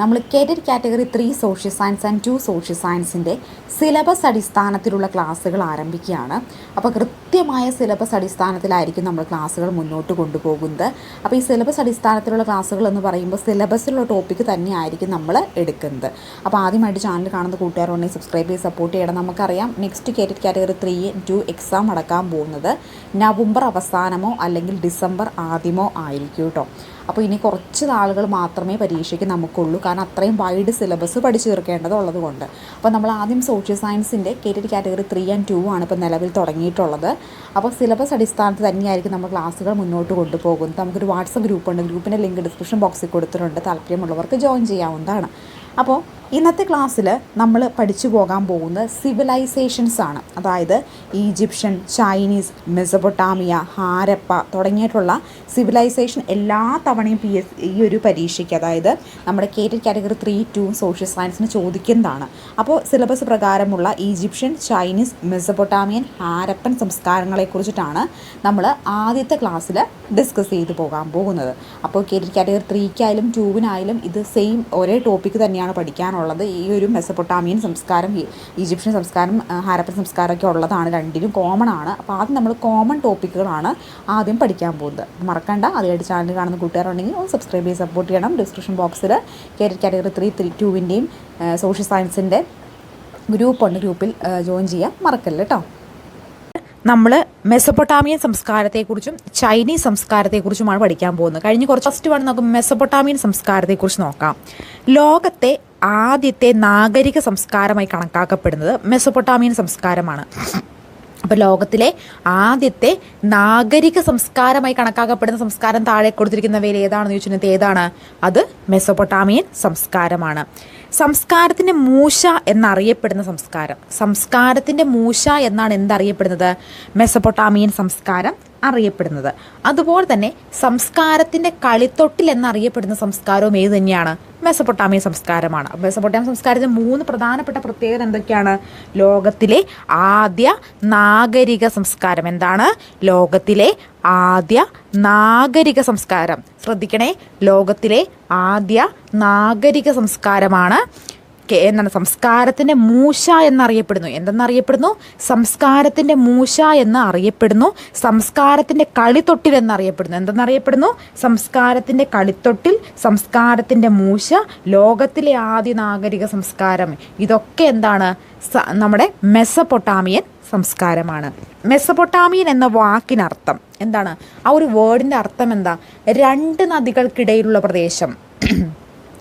നമ്മൾ KTET category three social science and two social സയൻസിന്റെ syllabus അടിസ്ഥാനത്തിലുള്ള ക്ലാസ്സുകൾ ആരംഭിക്കുകയാണ്. അപ്പോൾ കൃത്യമായ സിലബസ് അടിസ്ഥാനത്തിലായിരിക്കും നമ്മൾ ക്ലാസ്സുകൾ മുന്നോട്ട് കൊണ്ടുപോകുന്നത്. അപ്പോൾ ഈ സിലബസ് അടിസ്ഥാനത്തിലുള്ള ക്ലാസ്സുകൾ എന്ന് പറയുമ്പോൾ സിലബസിലുള്ള ടോപ്പിക്ക് തന്നെയായിരിക്കും നമ്മൾ എടുക്കുന്നത്. അപ്പോൾ ആദ്യമായിട്ട് ചാനൽ കാണുന്ന കൂട്ടുകാരുണ്ടെങ്കിൽ സബ്സ്ക്രൈബ് ചെയ്ത് സപ്പോർട്ട് ചെയ്യണം. നമുക്കറിയാം next KTET category three two exam അടക്കാൻ പോകുന്നത് നവംബർ അവസാനമോ അല്ലെങ്കിൽ ഡിസംബർ ആദ്യമോ ആയിരിക്കും കേട്ടോ. അപ്പോൾ ഇനി കുറച്ച് നാളുകൾ മാത്രമേ പരീക്ഷയ്ക്ക് നമുക്കുള്ളൂ. കാരണം അത്രയും വൈഡ് സിലബസ് പഠിച്ചു തീർക്കേണ്ടതുള്ളത് കൊണ്ട് അപ്പോൾ നമ്മൾ ആദ്യം സോഷ്യൽ സയൻസിന്റെ KTET category three and two ആണ് ഇപ്പോൾ നിലവിൽ തുടങ്ങിയിട്ടുള്ളത്. അപ്പോൾ സിലബസ് അടിസ്ഥാനത്തിൽ തന്നെയായിരിക്കും നമ്മൾ ക്ലാസ്സുകൾ മുന്നോട്ട് കൊണ്ടുപോകുന്നത്. നമുക്കൊരു വാട്സപ്പ് ഗ്രൂപ്പുണ്ട് ഗ്രൂപ്പിന്റെ ലിങ്ക് ഡിസ്ക്രിപ്ഷൻ ബോക്സിൽ കൊടുത്തിട്ടുണ്ട്. താല്പര്യമുള്ളവർക്ക് ജോയിൻ ചെയ്യാവുന്നതാണ്. അപ്പോൾ ഇന്നത്തെ ക്ലാസ്സിൽ നമ്മൾ പഠിച്ചു പോകാൻ പോകുന്നത് സിവിലൈസേഷൻസ് ആണ്. അതായത് ഈജിപ്ഷ്യൻ ചൈനീസ് മെസപ്പൊട്ടാമിയ ഹാരപ്പ തുടങ്ങിയിട്ടുള്ള സിവിലൈസേഷൻ എല്ലാ തവണയും പി എസ് ഈ ഒരു പരീക്ഷയ്ക്ക് അതായത് നമ്മുടെ KTET category three two social സയൻസിന് ചോദിക്കുന്നതാണ്. അപ്പോൾ സിലബസ് പ്രകാരമുള്ള ഈജിപ്ഷ്യൻ ചൈനീസ് മെസപ്പൊട്ടാമിയൻ ഹാരപ്പൻ സംസ്കാരങ്ങളെക്കുറിച്ചിട്ടാണ് നമ്മൾ ആദ്യത്തെ ക്ലാസ്സിൽ ഡിസ്കസ് ചെയ്തു പോകാൻ പോകുന്നത്. അപ്പോൾ കേറ്റഡ് കാറ്റഗറി ത്രീക്കായാലും ടൂവിനായാലും ഇത് സെയിം ഒരേ ടോപ്പിക്ക് തന്നെയാണ് പഠിക്കാനുള്ളത് ഈ ഒരു മെസ്സപ്പൊട്ടാമിയൻ സംസ്കാരം ഈജിപ്ഷ്യൻ സംസ്കാരം ഹാരപ്പൻ സംസ്കാരമൊക്കെ ഉള്ളതാണ് രണ്ടിലും കോമൺ ആണ്. അപ്പോൾ ആദ്യം നമ്മൾ കോമൺ ടോപ്പിക്കുകളാണ് ആദ്യം പഠിക്കാൻ പോകുന്നത്. മറക്കണ്ട ആദ്യമായിട്ട് ചാനൽ കാണുന്ന കൂട്ടുകാരുണ്ടെങ്കിൽ ഒന്ന് സബ്സ്ക്രൈബ് ചെയ്ത് സപ്പോർട്ട് ചെയ്യണം. ഡിസ്ക്രിപ്ഷൻ ബോക്സിൽ കേറ്റഡ് കാറ്റഗറി ത്രീ ത്രീ ടുവിന്റെയും സോഷ്യൽ സയൻസിന്റെ ഗ്രൂപ്പുണ്ട് ഗ്രൂപ്പിൽ ജോയിൻ ചെയ്യാൻ മറക്കല്ല കേട്ടോ നമ്മൾ മെസ്സപ്പൊട്ടാമിയൻ സംസ്കാരത്തെക്കുറിച്ചും ചൈനീസ് സംസ്കാരത്തെക്കുറിച്ചുമാണ് പഠിക്കാൻ പോകുന്നത്. കഴിഞ്ഞ കുറച്ച് ഫസ്റ്റ് വേണം നമുക്ക് മെസ്സപ്പൊട്ടാമിയൻ സംസ്കാരത്തെക്കുറിച്ച് നോക്കാം. ലോകത്തെ ആദ്യത്തെ നാഗരിക സംസ്കാരമായി കണക്കാക്കപ്പെടുന്നത് മെസ്സപ്പൊട്ടാമിയൻ സംസ്കാരമാണ്. അപ്പോൾ ലോകത്തിലെ ആദ്യത്തെ നാഗരിക സംസ്കാരമായി കണക്കാക്കപ്പെടുന്ന സംസ്കാരം താഴെ കൊടുത്തിരിക്കുന്നവയിൽ ഏതാണെന്ന് ചോദിച്ചിട്ടുണ്ടെങ്കിൽ ഏതാണ്? അത് മെസ്സൊപ്പൊട്ടാമിയൻ സംസ്കാരമാണ്. സംസ്കാരത്തിന്റെ മൂശ എന്നറിയപ്പെടുന്ന സംസ്കാരം. സംസ്കാരത്തിന്റെ മൂശ എന്നാണ് എന്തറിയപ്പെടുന്നത്? മെസ്സപ്പൊട്ടാമിയൻ സംസ്കാരം അറിയപ്പെടുന്നത്. അതുപോലെ തന്നെ സംസ്കാരത്തിന്റെ കളിത്തൊട്ടിൽ എന്നറിയപ്പെടുന്ന സംസ്കാരവും ഏത് തന്നെയാണ്? മെസ്സപ്പൊട്ടാമിയൻ സംസ്കാരമാണ്. മെസ്സപ്പൊട്ടാമിയ സംസ്കാരത്തിന് മൂന്ന് പ്രധാനപ്പെട്ട പ്രത്യേകത എന്തൊക്കെയാണ്? ലോകത്തിലെ ആദ്യ നാഗരിക സംസ്കാരം എന്താണ്? ലോകത്തിലെ ആദ്യ നാഗരിക സംസ്കാരം. ശ്രദ്ധിക്കണേ ലോകത്തിലെ ആദ്യ നാഗരിക സംസ്കാരമാണ് എന്താണ് സംസ്കാരത്തിന്റെ മൂശ എന്നറിയപ്പെടുന്നു. എന്തെന്നറിയപ്പെടുന്നു? സംസ്കാരത്തിന്റെ മൂശ എന്ന് അറിയപ്പെടുന്നു. സംസ്കാരത്തിന്റെ കളിത്തൊട്ടിൽ എന്നറിയപ്പെടുന്നു. എന്തെന്നറിയപ്പെടുന്നു? സംസ്കാരത്തിന്റെ കളിത്തൊട്ടിൽ സംസ്കാരത്തിന്റെ മൂശ ലോകത്തിലെ ആദ്യ നാഗരിക സംസ്കാരം. ഇതൊക്കെ എന്താണ്? നമ്മുടെ മെസ്സപ്പൊട്ടാമിയൻ സംസ്കാരമാണ്. മെസ്സപ്പൊട്ടാമിയൻ എന്ന വാക്കിനർത്ഥം എന്താണ്? ആ ഒരു വേർഡിന്റെ അർത്ഥം എന്താ? രണ്ട് നദികൾക്കിടയിലുള്ള പ്രദേശം.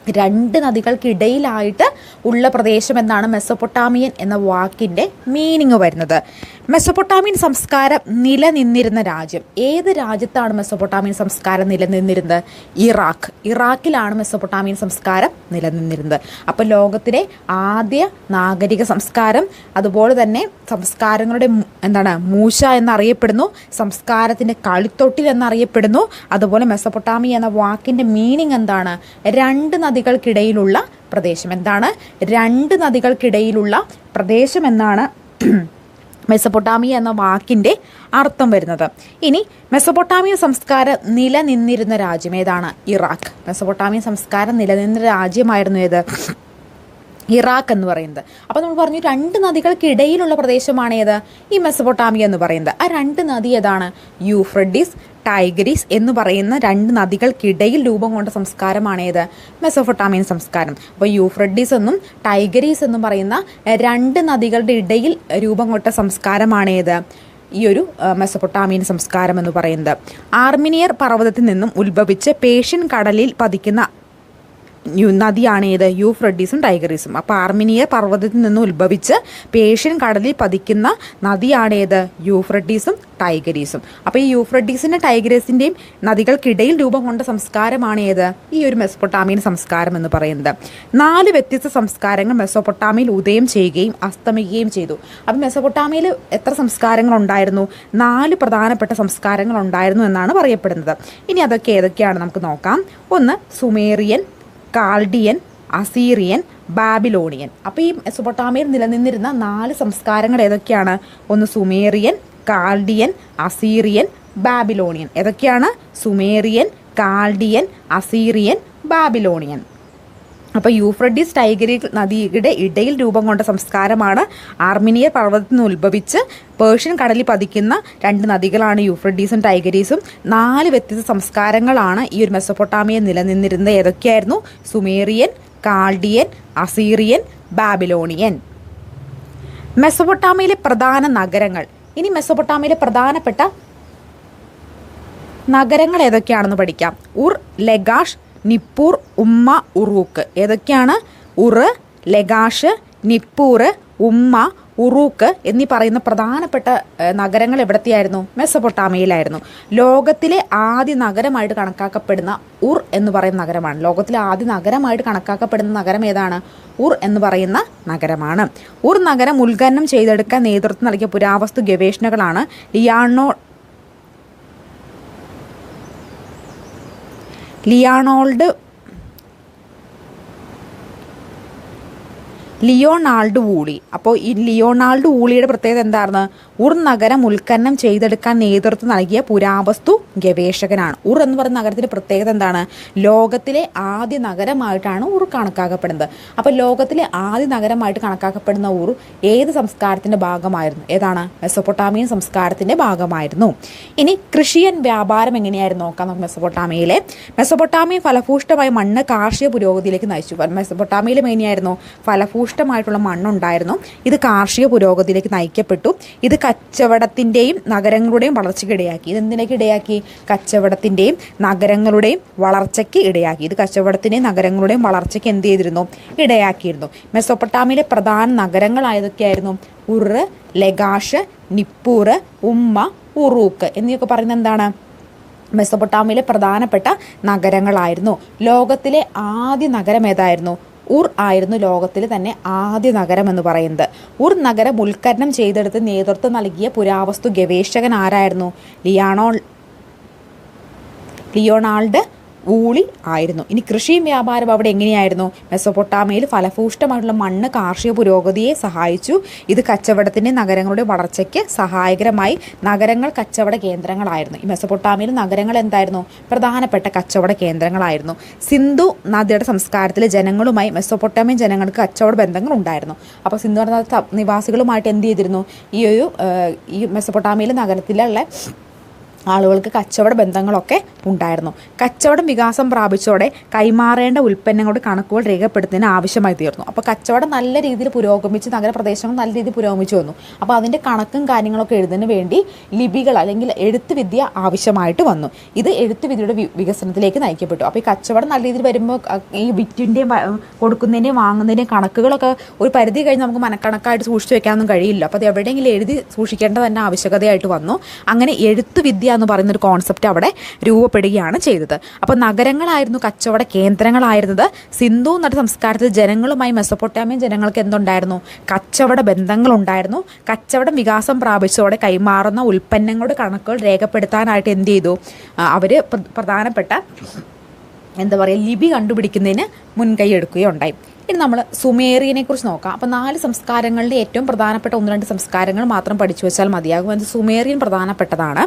രണ്ട് നദികൾക്കിടയിലായിട്ട് ഉള്ള പ്രദേശം എന്നാണ് മെസ്സപ്പൊട്ടാമിയൻ എന്ന വാക്കിന്റെ മീനിങ് വരുന്നത്. മെസ്സപ്പൊട്ടാമിയൻ സംസ്കാരം നിലനിന്നിരുന്ന രാജ്യം. ഏത് രാജ്യത്താണ് മെസ്സപ്പൊട്ടാമിയൻ സംസ്കാരം നിലനിന്നിരുന്നത്? ഇറാഖ്. ഇറാഖിലാണ് മെസ്സപ്പൊട്ടാമിയൻ സംസ്കാരം നിലനിന്നിരുന്നത്. അപ്പോൾ ലോകത്തിലെ ആദ്യ നാഗരിക സംസ്കാരം അതുപോലെ തന്നെ സംസ്കാരങ്ങളുടെ എന്താണ് മൂശ എന്നറിയപ്പെടുന്നു സംസ്കാരത്തിന്റെ കളിത്തൊട്ടിൽ എന്നറിയപ്പെടുന്നു അതുപോലെ മെസ്സപ്പൊട്ടാമി എന്ന വാക്കിന്റെ മീനിങ് എന്താണ്? രണ്ട് നദികൾക്കിടയിലുള്ള പ്രദേശം. എന്താണ്? രണ്ട് നദികൾക്കിടയിലുള്ള പ്രദേശം എന്നാണ് മെസ്സപ്പൊട്ടാമിയ എന്ന വാക്കിന്റെ അർത്ഥം വരുന്നത്. ഇനി മെസ്സപ്പൊട്ടാമിയ സംസ്കാരം നിലനിന്നിരുന്ന രാജ്യം ഏതാണ്? ഇറാഖ്. മെസ്സപ്പൊട്ടാമിയ സംസ്കാരം നിലനിന്ന രാജ്യമായിരുന്നു ഏത്? ഇറാഖ് എന്ന് പറയുന്നത്. അപ്പോൾ നമ്മൾ പറഞ്ഞു രണ്ട് നദികൾക്കിടയിലുള്ള പ്രദേശമാണ് ഏത്? ഈ മെസ്സപ്പൊട്ടാമിയ എന്ന് പറയുന്നത്. ആ രണ്ട് നദി ഏതാണ്? യൂഫ്രഡീസ് ടൈഗ്രീസ് എന്ന് പറയുന്ന രണ്ട് നദികൾക്കിടയിൽ രൂപം കൊണ്ട സംസ്കാരമാണേത് ഏത്? മെസ്സൊപ്പൊട്ടാമിയൻ സംസ്കാരം. അപ്പോൾ യൂഫ്രഡീസ് എന്നും ടൈഗ്രീസ് എന്നും പറയുന്ന രണ്ട് നദികളുടെ ഇടയിൽ രൂപം കൊണ്ട സംസ്കാരമാണേത് ഈ ഒരു മെസപ്പൊട്ടാമിയൻ സംസ്കാരം എന്ന് പറയുന്നത്. ആർമിനിയർ പർവതത്തിൽ നിന്നും ഉത്ഭവിച്ച് പേഷ്യൻ കടലിൽ പതിക്കുന്ന നദിയാണ് ഏത് യൂഫ്രഡീസും ടൈഗറീസും. അപ്പോൾ ആർമിനിയ പർവതത്തിൽ നിന്ന് ഉത്ഭവിച്ച് പേഷ്യൻ കടലിൽ പതിക്കുന്ന നദിയാണ് ഏത്? യൂഫ്രഡീസും ടൈഗരീസും അപ്പോൾ ഈ യൂഫ്രഡീസിന്റെ ടൈഗറീസിന്റെയും നദികൾക്കിടയിൽ രൂപം കൊണ്ട സംസ്കാരമാണ് ഏത്? ഈ ഒരു മെസ്പൊട്ടാമിയൻ സംസ്കാരം എന്ന് പറയുന്നത്. നാല് വ്യത്യസ്ത സംസ്കാരങ്ങൾ മെസ്സോപ്പൊട്ടാമിയിൽ ഉദയം ചെയ്യുകയും അസ്തമിക്കുകയും ചെയ്തു. അപ്പോൾ മെസ്സൊപ്പൊട്ടാമിയയിൽ എത്ര സംസ്കാരങ്ങൾ ഉണ്ടായിരുന്നു? നാല് പ്രധാനപ്പെട്ട സംസ്കാരങ്ങൾ ഉണ്ടായിരുന്നു എന്നാണ് പറയപ്പെടുന്നത്. ഇനി അതൊക്കെ ഏതൊക്കെയാണ് നമുക്ക് നോക്കാം. ഒന്ന് സുമേറിയൻ കാൾഡിയൻ അസീറിയൻ ബാബിലോണിയൻ. അപ്പോൾ ഈ മെസ്സൊപ്പൊട്ടാമിയയിൽ നിലനിന്നിരുന്ന നാല് സംസ്കാരങ്ങൾ ഏതൊക്കെയാണ്? ഒന്ന് സുമേറിയൻ കാൾഡിയൻ അസീറിയൻ ബാബിലോണിയൻ. ഏതൊക്കെയാണ്? Sumerian Chaldean Assyrian Babylonian. അപ്പോൾ യൂഫ്രഡീസ് ടൈഗറി നദിയുടെ ഇടയിൽ രൂപം കൊണ്ട സംസ്കാരമാണ് ആർമിനിയർ പർവതത്തിൽ നിന്ന് ഉത്ഭവിച്ച് പേർഷ്യൻ കടലിൽ പതിക്കുന്ന രണ്ട് നദികളാണ് യൂഫ്രഡീസും ടൈഗരീസും. നാല് വ്യത്യസ്ത സംസ്കാരങ്ങളാണ് ഈ ഒരു മെസ്സപ്പൊട്ടാമിയ നിലനിന്നിരുന്നത്. ഏതൊക്കെയായിരുന്നു? Sumerian Chaldean Assyrian Babylonian. മെസ്സപ്പൊട്ടാമിയയിലെ പ്രധാന നഗരങ്ങൾ. ഇനി മെസ്സപ്പൊട്ടാമിയയിലെ പ്രധാനപ്പെട്ട നഗരങ്ങൾ ഏതൊക്കെയാണെന്ന് പഠിക്കാം. ഉർ ലഗാഷ് നിപ്പൂർ ഉമ്മ ഉറൂക്ക്. ഏതൊക്കെയാണ്? ഉറ് ലഗാഷ് നിപ്പൂർ ഉമ്മ ഉറൂക്ക് എന്നീ പറയുന്ന പ്രധാനപ്പെട്ട നഗരങ്ങൾ എവിടത്തെയായിരുന്നു? മെസ്സപ്പൊട്ടാമിയയിലായിരുന്നു. ലോകത്തിലെ ആദ്യ നഗരമായിട്ട് കണക്കാക്കപ്പെടുന്ന ഉർ എന്ന് പറയുന്ന നഗരമാണ്. ലോകത്തിലെ ആദ്യ നഗരമായിട്ട് കണക്കാക്കപ്പെടുന്ന നഗരം ഏതാണ്? ഉർ എന്ന് പറയുന്ന നഗരമാണ്. ഉർ നഗരം ഉദ്ഘാടനം ചെയ്തെടുക്കാൻ നേതൃത്വം നൽകിയ പുരാവസ്തു ഗവേഷണകളാണ് ലിയാണോ ലിയാണോൾഡ് ലിയോണാൾഡ് വൂളി. അപ്പോൾ ഈ ലിയോണാൾഡ് വൂളിയുടെ പ്രത്യേകത എന്തായിരുന്നു? ഉർ നഗരം ഉൽക്കന്നം ചെയ്തെടുക്കാൻ നേതൃത്വം നൽകിയ പുരാവസ്തു ഗവേഷകനാണ്. ഉർ എന്ന് പറയുന്ന നഗരത്തിന്റെ പ്രത്യേകത എന്താണ്? ലോകത്തിലെ ആദ്യ നഗരമായിട്ടാണ് ഉർ കണക്കാക്കപ്പെടുന്നത്. അപ്പോൾ ലോകത്തിലെ ആദ്യ നഗരമായിട്ട് കണക്കാക്കപ്പെടുന്ന ഉർ ഏത് സംസ്കാരത്തിന്റെ ഭാഗമായിരുന്നു? ഏതാണ്? മെസ്സൊപ്പൊട്ടാമിയൻ സംസ്കാരത്തിന്റെ ഭാഗമായിരുന്നു. ഇനി കൃഷിയൻ വ്യാപാരം എങ്ങനെയായിരുന്നു? നോക്കാം നമുക്ക് മെസ്സൊപ്പൊട്ടാമിയയിലെ. മെസ്സൊപ്പൊട്ടാമിയ ഫലഭൂഷ്ടമായ മണ്ണ് കാർഷിക പുരോഗതിയിലേക്ക് നയിച്ചു. മെസ്സൊപ്പൊട്ടാമിയയിൽ എങ്ങനെയായിരുന്നു? ഫലഭൂഷ്ടമായിട്ടുള്ള മണ്ണുണ്ടായിരുന്നു. ഇത് കാർഷിക പുരോഗതിയിലേക്ക് നയിക്കപ്പെട്ടു. ഇത് കച്ചവടത്തിന്റെയും നഗരങ്ങളുടെയും വളർച്ചയ്ക്ക് ഇടയാക്കി. ഇതെന്തിനൊക്കെ ഇടയാക്കി? കച്ചവടത്തിന്റെയും നഗരങ്ങളുടെയും വളർച്ചയ്ക്ക് ഇടയാക്കി. ഇത് കച്ചവടത്തിന്റെയും നഗരങ്ങളുടെയും വളർച്ചയ്ക്ക് എന്ത് ചെയ്തിരുന്നു? ഇടയാക്കിയിരുന്നു. മെസ്സൊപ്പൊട്ടാമിയിലെ പ്രധാന നഗരങ്ങൾ നഗരങ്ങളായതൊക്കെയായിരുന്നു. ഉറ് ലഗാഷ് നിപ്പൂർ ഉമ്മ ഉറൂക്ക് എന്നിവയൊക്കെ പറയുന്നത് എന്താണ്? മെസ്സൊപ്പൊട്ടാമിയിലെ പ്രധാനപ്പെട്ട നഗരങ്ങളായിരുന്നു. ലോകത്തിലെ ആദ്യ നഗരം ഏതായിരുന്നു ഉർ ആയിരുന്നു ലോകത്തിൽ തന്നെ ആദ്യ നഗരം എന്ന് പറയുന്നത്. ഉർ നഗരം ഉദ്ഘാടനം ചെയ്തെടുത്ത് നേതൃത്വം നൽകിയ പുരാവസ്തു ഗവേഷകൻ ആരായിരുന്നു? ലിയാണോ ലിയോണാൾഡ് ഊളി ആയിരുന്നു. ഇനി കൃഷിയും വ്യാപാരം അവിടെ എങ്ങനെയായിരുന്നു? മെസ്സൊപ്പൊട്ടാമയിൽ ഫലഭൂഷ്ടമായിട്ടുള്ള മണ്ണ് കാർഷിക പുരോഗതിയെ സഹായിച്ചു. ഇത് കച്ചവടത്തിന്റെ നഗരങ്ങളുടെ വളർച്ചയ്ക്ക് സഹായകരമായി നഗരങ്ങൾ കച്ചവട കേന്ദ്രങ്ങളായിരുന്നു. ഈ മെസ്സൊപ്പൊട്ടാമയിൽ നഗരങ്ങൾ എന്തായിരുന്നു? പ്രധാനപ്പെട്ട കച്ചവട കേന്ദ്രങ്ങളായിരുന്നു. സിന്ധു നദിയുടെ സംസ്കാരത്തിലെ ജനങ്ങളുമായി മെസ്സൊപ്പൊട്ടാമിയൻ ജനങ്ങൾക്ക് കച്ചവട ബന്ധങ്ങൾ ഉണ്ടായിരുന്നു. അപ്പോൾ സിന്ധു നിവാസികളുമായിട്ട് എന്ത് ചെയ്തിരുന്നു? ഈ ഒരു ഈ മെസ്സൊപ്പൊട്ടാമിയിലെ നഗരത്തിലുള്ള ആളുകൾക്ക് കച്ചവട ബന്ധങ്ങളൊക്കെ ഉണ്ടായിരുന്നു. കച്ചവടം വികാസം പ്രാപിച്ചതോടെ കൈമാറേണ്ട ഉൽപ്പന്നങ്ങളുടെ കണക്കുകൾ രേഖപ്പെടുത്തുന്നതിന് ആവശ്യമായി തീർന്നു. അപ്പോൾ കച്ചവടം നല്ല രീതിയിൽ പുരോഗമിച്ച് നഗരപ്രദേശങ്ങൾ നല്ല രീതിയിൽ പുരോഗമിച്ചു വന്നു. അപ്പോൾ അതിന്റെ കണക്കും കാര്യങ്ങളൊക്കെ എഴുതുന്നതിന് വേണ്ടി ലിപികൾ അല്ലെങ്കിൽ എഴുത്തുവിദ്യ ആവശ്യമായിട്ട് വന്നു. ഇത് എഴുത്തുവിദ്യയുടെ വികസനത്തിലേക്ക് നയിക്കപ്പെട്ടു. അപ്പോൾ ഈ കച്ചവടം നല്ല രീതിയിൽ വരുമ്പോൾ ഈ വിറ്റിന്റെയും കൊടുക്കുന്നതിന്റെയും വാങ്ങുന്നതിന്റെയും കണക്കുകളൊക്കെ ഒരു പരിധി കഴിഞ്ഞ് നമുക്ക് മനക്കണക്കായിട്ട് സൂക്ഷിച്ചു വെക്കാനൊന്നും കഴിയില്ല. അപ്പോൾ അത് എവിടെയെങ്കിലും എഴുതി സൂക്ഷിക്കേണ്ട തന്നെ ആവശ്യകതയായിട്ട് വന്നു. അങ്ങനെ എഴുത്തുവിദ്യ എന്ന് പറയുന്ന ഒരു കോൺസെപ്റ്റ് അവിടെ രൂപപ്പെടുകയാണ് ചെയ്തത്. അപ്പോൾ നഗരങ്ങളായിരുന്നു കച്ചവട കേന്ദ്രങ്ങളായിരുന്നത്. സിന്ധു നദ സംസ്കാരത്തിൽ ജനങ്ങളുമായി മെസ്സപ്പൊട്ടാമിയൻ ജനങ്ങൾക്ക് എന്തുണ്ടായിരുന്നു? കച്ചവട ബന്ധങ്ങളുണ്ടായിരുന്നു. കച്ചവടം വികാസം പ്രാപിച്ചതോടെ കൈമാറുന്ന ഉൽപ്പന്നങ്ങളുടെ കണക്കുകൾ രേഖപ്പെടുത്താനായിട്ട് എന്ത് ചെയ്തു? അവർ പ്രധാനപ്പെട്ട എന്താ പറയുക ലിപി കണ്ടുപിടിക്കുന്നതിന് മുൻകൈ എടുക്കുകയുണ്ടായി. ഇനി നമ്മൾ സുമേറിയനെ കുറിച്ച് നോക്കാം. അപ്പോൾ നാല് സംസ്കാരങ്ങളുടെ ഏറ്റവും പ്രധാനപ്പെട്ട ഒന്ന് രണ്ട് സംസ്കാരങ്ങൾ മാത്രം പഠിച്ചു വെച്ചാൽ മതിയാകും. അത് സുമേറിയൻ പ്രധാനപ്പെട്ടതാണ്.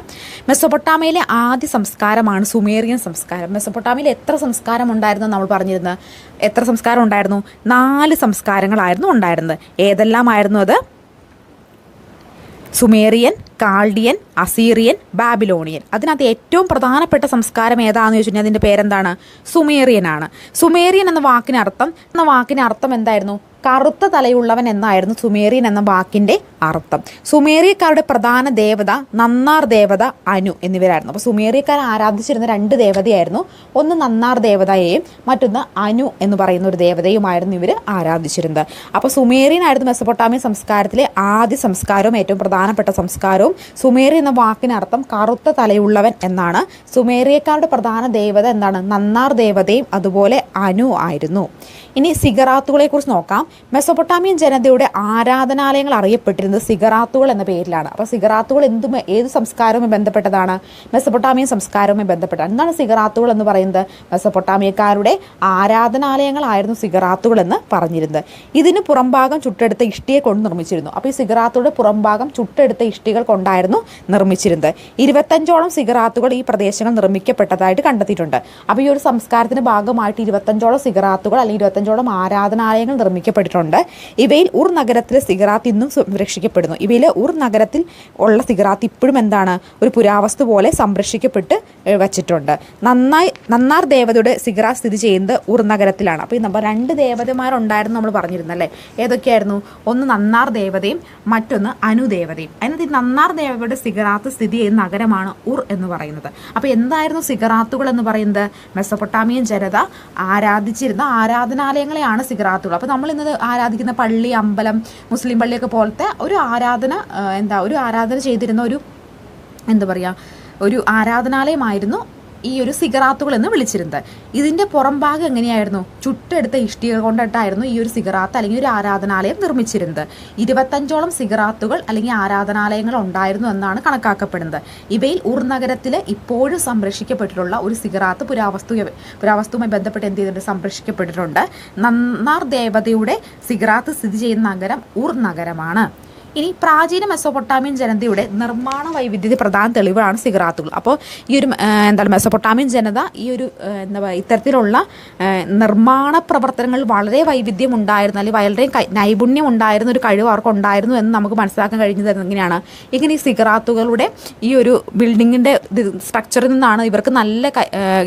മെസ്സൊപ്പൊട്ടാമയിലെ ആദ്യ സംസ്കാരമാണ് സുമേറിയൻ സംസ്കാരം. മെസ്സൊപ്പൊട്ടാമയിൽ എത്ര സംസ്കാരം ഉണ്ടായിരുന്നു നമ്മൾ പറഞ്ഞിരുന്നത് എത്ര സംസ്കാരം ഉണ്ടായിരുന്നു? നാല് സംസ്കാരങ്ങളായിരുന്നു ഉണ്ടായിരുന്നത്. ഏതെല്ലാമായിരുന്നു അത്? Sumerian Chaldean Assyrian Babylonian. അതിനകത്ത് ഏറ്റവും പ്രധാനപ്പെട്ട സംസ്കാരം ഏതാണെന്ന് ചോദിച്ചിട്ടുണ്ടെങ്കിൽ അതിന്റെ പേരെന്താണ്? സുമേറിയൻ ആണ്. സുമേറിയൻ എന്ന വാക്കിനർത്ഥം എന്ന വാക്കിനർത്ഥം എന്തായിരുന്നു? കറുത്ത തലയുള്ളവൻ എന്നായിരുന്നു സുമേറിയൻ എന്ന വാക്കിന്റെ അർത്ഥം. സുമേറിയക്കാരുടെ പ്രധാന ദേവത നന്നാർ ദേവത അനു എന്നിവരായിരുന്നു. അപ്പോൾ സുമേറിയക്കാർ ആരാധിച്ചിരുന്ന രണ്ട് ദേവതയായിരുന്നു. ഒന്ന് നന്നാർ ദേവതയെയും മറ്റൊന്ന് അനു എന്ന് പറയുന്ന ഒരു ദേവതയുമായിരുന്നു ഇവർ ആരാധിച്ചിരുന്നത്. അപ്പോൾ സുമേറിയനായിരുന്നു മെസ്സപ്പൊട്ടാമിയ സംസ്കാരത്തിലെ ആദ്യ സംസ്കാരവും ഏറ്റവും പ്രധാനപ്പെട്ട സംസ്കാരവും. സുമേറി എന്ന വാക്കിനർത്ഥം കറുത്ത തലയുള്ളവൻ എന്നാണ്. സുമേറിയക്കാരുടെ പ്രധാന ദേവത എന്താണ്? നന്നാർ ദേവതയും അതുപോലെ അനു ആയിരുന്നു. ഇനി സിഗറാത്തുകളെ കുറിച്ച് നോക്കാം. മെസ്സൊപ്പൊട്ടാമിയൻ ജനതയുടെ ആരാധനാലയങ്ങൾ അറിയപ്പെട്ടിരുന്നത് സിഗറാത്തുകൾ എന്ന പേരിലാണ്. അപ്പോൾ സിഗറാത്തുകൾ എന്തും ഏത് സംസ്കാരവുമായി ബന്ധപ്പെട്ടതാണ്? മെസ്സൊപ്പൊട്ടാമിയൻ സംസ്കാരവുമായി ബന്ധപ്പെട്ടതാണ്. എന്താണ് സിഗറാത്തുകൾ എന്ന് പറയുന്നത്? മെസ്സൊപ്പൊട്ടാമിയക്കാരുടെ ആരാധനാലയങ്ങളായിരുന്നു സിഗറാത്തുകൾ എന്ന് പറഞ്ഞിരുന്നത്. ഇതിന് പുറംഭാഗം ചുട്ടെടുത്ത ഇഷ്ടിയെ കൊണ്ട് നിർമ്മിച്ചിരുന്നു. അപ്പോൾ ഈ സിഗറാത്തുകളുടെ പുറംഭാഗം ചുട്ടെടുത്ത ഇഷ്ടികൾ കൊണ്ടായിരുന്നു നിർമ്മിച്ചിരുന്നത്. ഇരുപത്തഞ്ചോളം സിഗറാത്തുകൾ ഈ പ്രദേശങ്ങൾ നിർമ്മിക്കപ്പെട്ടതായിട്ട് കണ്ടെത്തിയിട്ടുണ്ട്. അപ്പോൾ ഈ ഒരു സംസ്കാരത്തിന്റെ ഭാഗമായിട്ട് ഇരുപത്തഞ്ചോളം സിഗറാത്തുകൾ അല്ലെങ്കിൽ ഇരുപത്തഞ്ചോളം ആരാധനാലയങ്ങൾ നിർമ്മിക്കപ്പെട്ടിട്ടുണ്ട്. ഇവയിൽ ഉർ നഗരത്തിലെ സിഗറാത്ത് ഇന്നും സംരക്ഷിക്കപ്പെടുന്നു. ഇവയിൽ ഉർ നഗരത്തിൽ ഉള്ള സിഗറാത്ത് ഇപ്പോഴും എന്താണ്? ഒരു പുരാവസ്തു പോലെ സംരക്ഷിക്കപ്പെട്ട് വച്ചിട്ടുണ്ട്. നന്നായി നന്നാർ ദേവതയുടെ സിഗറാ സ്ഥിതി ചെയ്യുന്നത് ഉർ നഗരത്തിലാണ്. അപ്പോൾ നമ്മൾ രണ്ട് ദേവതമാരുണ്ടായിരുന്നു നമ്മൾ പറഞ്ഞിരുന്നല്ലേ? ഏതൊക്കെയായിരുന്നു? ഒന്ന് നന്നാർ ദേവതയും മറ്റൊന്ന് അനുദേവതയും അതിനകത്ത് ഈ നന്നാർ ദേവതയുടെ സിഗറാത്ത് സ്ഥിതി ചെയ്യുന്ന നഗരമാണ് ഉർ എന്ന് പറയുന്നത്. അപ്പോൾ എന്തായിരുന്നു സിഗറാത്തുകൾ എന്ന് പറയുന്നത്? മെസ്സപ്പൊട്ടാമിയൻ ജനത ആരാധിച്ചിരുന്ന ആരാധനാലയങ്ങളെയാണ് സിഗറാത്തുകൾ. അപ്പോൾ നമ്മൾ ഇന്ന് ആരാധിക്കുന്ന പള്ളി അമ്പലം മുസ്ലിം പള്ളിയൊക്കെ പോലത്തെ ഒരു ആരാധന എന്താ ഒരു ആരാധന ചെയ്തിരുന്ന ഒരു എന്താ പറയുക ഒരു ആരാധനാലയമായിരുന്നു ഈ ഒരു സിഗറാത്തുകൾ എന്ന് വിളിച്ചിരുന്നത്. ഇതിന്റെ പുറം ഭാഗം എങ്ങനെയായിരുന്നു? ചുട്ടെടുത്ത ഇഷ്ടിക കൊണ്ടിട്ടായിരുന്നു ഈ ഒരു സിഗറാത്ത് അല്ലെങ്കിൽ ഒരു ആരാധനാലയം നിർമ്മിച്ചിരുന്നത്. ഇരുപത്തഞ്ചോളം സിഗറാത്തുകൾ അല്ലെങ്കിൽ ആരാധനാലയങ്ങൾ ഉണ്ടായിരുന്നു എന്നാണ് കണക്കാക്കപ്പെടുന്നത്. ഇവയിൽ ഉർ ഇപ്പോഴും സംരക്ഷിക്കപ്പെട്ടിട്ടുള്ള ഒരു സിഗറാത്ത് പുരാവസ്തു പുരാവസ്തുവുമായി ബന്ധപ്പെട്ട് എന്ത് ചെയ്തിട്ടുണ്ട്? സംരക്ഷിക്കപ്പെട്ടിട്ടുണ്ട്. നന്നാർ ദേവതയുടെ സിഗറാത്ത് സ്ഥിതി ചെയ്യുന്ന നഗരം ഉർ നഗരമാണ് ഇനി പ്രാചീന മെസ്സോപൊട്ടാമിയൻ ജനതയുടെ നിർമ്മാണ വൈവിധ്യത പ്രധാന തെളിവാണ് സിഗറാത്തുകൾ. അപ്പോൾ ഈ ഒരു എന്താണ് മെസ്സൊപ്പൊട്ടാമിയൻ ജനത ഈ ഒരു എന്താ പറയുക ഇത്തരത്തിലുള്ള നിർമ്മാണ പ്രവർത്തനങ്ങൾ വളരെ വൈവിധ്യം ഉണ്ടായിരുന്നു അല്ലെങ്കിൽ വളരെ നൈപുണ്യം ഉണ്ടായിരുന്ന ഒരു കഴിവ് അവർക്ക് ഉണ്ടായിരുന്നു എന്ന് നമുക്ക് മനസ്സിലാക്കാൻ കഴിഞ്ഞത് എങ്ങനെയാണ്? ഇങ്ങനെ ഈ സിഗറാത്തുകളുടെ ഈ ഒരു ബിൽഡിങ്ങിന്റെ സ്ട്രക്ചറിൽ നിന്നാണ് ഇവർക്ക് നല്ല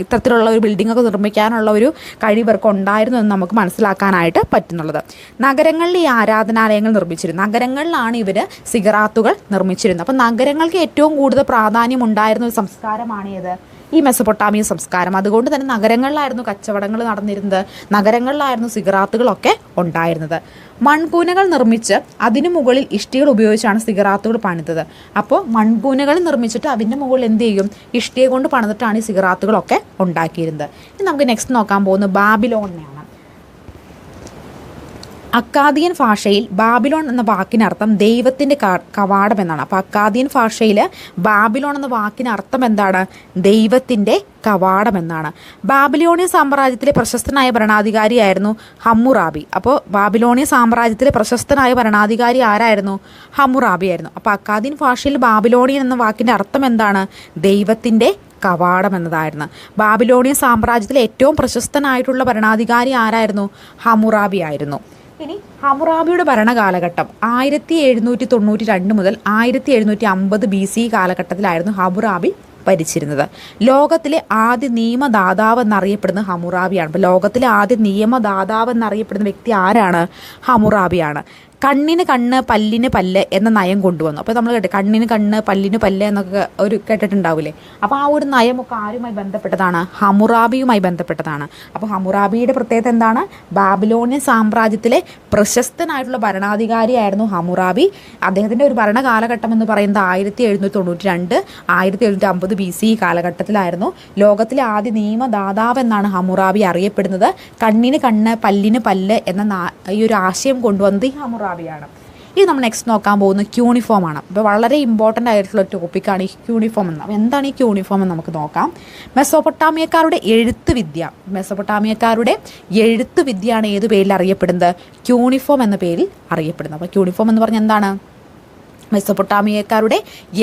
ഇത്തരത്തിലുള്ള ഒരു ബിൽഡിംഗ് ഒക്കെ നിർമ്മിക്കാനുള്ള ഒരു കഴിവ് ഇവർക്ക് ഉണ്ടായിരുന്നു എന്ന് നമുക്ക് മനസ്സിലാക്കാനായിട്ട് പറ്റുന്നുള്ളത്. നഗരങ്ങളിൽ ഈ ആരാധനാലയങ്ങൾ നിർമ്മിച്ചിരുന്നു. നഗരങ്ങളിലാണ് ഇവർ സിഗറാത്തുകൾ നിർമ്മിച്ചിരുന്നത്. അപ്പം നഗരങ്ങൾക്ക് ഏറ്റവും കൂടുതൽ പ്രാധാന്യം ഉണ്ടായിരുന്ന ഒരു സംസ്കാരമാണ് ഏത്? ഈ മെസ്സപ്പൊട്ടാമിയ സംസ്കാരം. അതുകൊണ്ട് തന്നെ നഗരങ്ങളിലായിരുന്നു കച്ചവടങ്ങൾ നടന്നിരുന്നത്. നഗരങ്ങളിലായിരുന്നു സിഗറാത്തുകളൊക്കെ ഉണ്ടായിരുന്നത്. മൺകൂനകൾ നിർമ്മിച്ച് അതിനു മുകളിൽ ഇഷ്ടികൾ ഉപയോഗിച്ചാണ് സിഗറാത്തുകൾ പണിതത്. അപ്പോൾ മൺകൂനകൾ നിർമ്മിച്ചിട്ട് അതിന്റെ മുകളിൽ എന്ത് ചെയ്യും? ഇഷ്ടിയെ കൊണ്ട് പണിതിട്ടാണ് ഈ സിഗറാത്തുകളൊക്കെ ഉണ്ടാക്കിയിരുന്നത്. ഇനി നമുക്ക് നെക്സ്റ്റ് നോക്കാൻ പോകുന്നത് ബാബിലോണിനെയാണ്. അക്കാദിയൻ ഭാഷയിൽ ബാബിലോൺ എന്ന വാക്കിനർത്ഥം ദൈവത്തിന്റെ കവാടം എന്നാണ്. അപ്പോൾ അക്കാദിയൻ ഭാഷയിൽ ബാബിലോൺ എന്ന വാക്കിന് അർത്ഥം എന്താണ്? ദൈവത്തിന്റെ കവാടം എന്നാണ്. ബാബിലോണിയ സാമ്രാജ്യത്തിലെ പ്രശസ്തനായ ഭരണാധികാരിയായിരുന്നു ഹമ്മുറാബി. അപ്പോൾ ബാബിലോണിയ സാമ്രാജ്യത്തിലെ പ്രശസ്തനായ ഭരണാധികാരി ആരായിരുന്നു? ഹമ്മുറാബി ആയിരുന്നു. അപ്പോൾ അക്കാദിയൻ ഭാഷയിൽ ബാബിലോണിയൻ എന്ന വാക്കിന്റെ അർത്ഥം എന്താണ്? ദൈവത്തിന്റെ കവാടം എന്നതായിരുന്നു. ബാബിലോണിയ സാമ്രാജ്യത്തിലെ ഏറ്റവും പ്രശസ്തനായിട്ടുള്ള ഭരണാധികാരി ആരായിരുന്നു? ഹമുറാബി ആയിരുന്നു. ഇനി ഹമുറാബിയുടെ ഭരണകാലഘട്ടം. ആയിരത്തി എഴുന്നൂറ്റി തൊണ്ണൂറ്റി രണ്ട് മുതൽ ആയിരത്തി എഴുന്നൂറ്റി അമ്പത് ബി സി കാലഘട്ടത്തിലായിരുന്നു ഹമുറാബി ഭരിച്ചിരുന്നത്. ലോകത്തിലെ ആദ്യ നിയമദാതാവ് എന്നറിയപ്പെടുന്ന ഹമുറാബിയാണ്. അപ്പോൾ ലോകത്തിലെ ആദ്യ നിയമദാതാവ് എന്നറിയപ്പെടുന്ന വ്യക്തി ആരാണ്? ഹമുറാബിയാണ്. കണ്ണിന് കണ്ണ് പല്ലിന് പല്ല് എന്ന നയം കൊണ്ടുവന്നു. അപ്പോൾ നമ്മൾ കേട്ടെ കണ്ണിന് കണ്ണ് പല്ലിന് പല്ല് എന്നൊക്കെ ഒരു കേട്ടിട്ടുണ്ടാവില്ലേ അപ്പോൾ ആ ഒരു നയമൊക്കെ ആരുമായി ബന്ധപ്പെട്ടതാണ്? ഹമുറാബിയുമായി ബന്ധപ്പെട്ടതാണ്. അപ്പോൾ ഹമുറാബിയുടെ പ്രത്യേകത എന്താണ്? ബാബിലോണിയൻ സാമ്രാജ്യത്തിലെ പ്രശസ്തനായിട്ടുള്ള ഭരണാധികാരിയായിരുന്നു ഹമുറാബി. അദ്ദേഹത്തിന്റെ ഒരു ഭരണകാലഘട്ടം എന്ന് പറയുന്നത് ആയിരത്തി എഴുന്നൂറ്റി തൊണ്ണൂറ്റി രണ്ട് ആയിരത്തി എഴുന്നൂറ്റി അമ്പത് ബി സി കാലഘട്ടത്തിലായിരുന്നു. ലോകത്തിലെ ആദ്യ നിയമദാതാവ് എന്നാണ് ഹമുറാബി അറിയപ്പെടുന്നത്. കണ്ണിന് കണ്ണ് പല്ലിന് പല്ല് എന്ന ഈ ഒരു ആശയം കൊണ്ടുവന്നത് ഈ ഹമുറാബിയാണ് ഇനി നമ്മൾ നെക്സ്റ്റ് നോക്കാൻ പോകുന്ന ക്യൂണിഫോം ആണ്. അപ്പോൾ വളരെ ഇമ്പോർട്ടന്റ് ആയിട്ടുള്ള ഒരു ടോപ്പിക്കാണ് ഈ ക്യൂണിഫോം എന്ന്. അപ്പോൾ എന്താണ് ഈ ക്യൂണിഫോം എന്ന് നമുക്ക് നോക്കാം. മെസ്സോപ്പൊട്ടാമിയക്കാരുടെ എഴുത്ത് വിദ്യ. മെസ്സോപ്പൊട്ടാമിയക്കാരുടെ എഴുത്ത് വിദ്യയാണ് ഏത് പേരിൽ അറിയപ്പെടുന്നത്? ക്യൂണിഫോം എന്ന പേരിൽ അറിയപ്പെടുന്നത്. അപ്പോൾ ക്യൂണിഫോം എന്ന് പറഞ്ഞാൽ എന്താണ്? മെസ്സൊപ്പൊട്ടാമിയക്കാരുടെ